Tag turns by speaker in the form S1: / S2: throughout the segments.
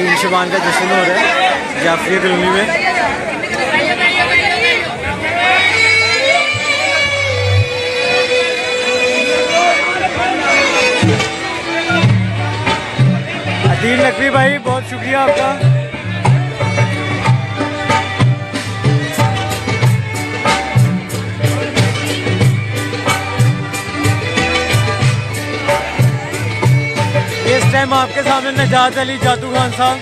S1: तीन शबान का जश्न हो रहा है, जाफरी कॉलोनी में। अदील नकवी भाई, बहुत शुक्रिया आपका। टाइम आपके सामने नजात अली जादू खान साहब।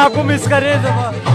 S1: आपको मिस कर रहे हैं इस दफ़ा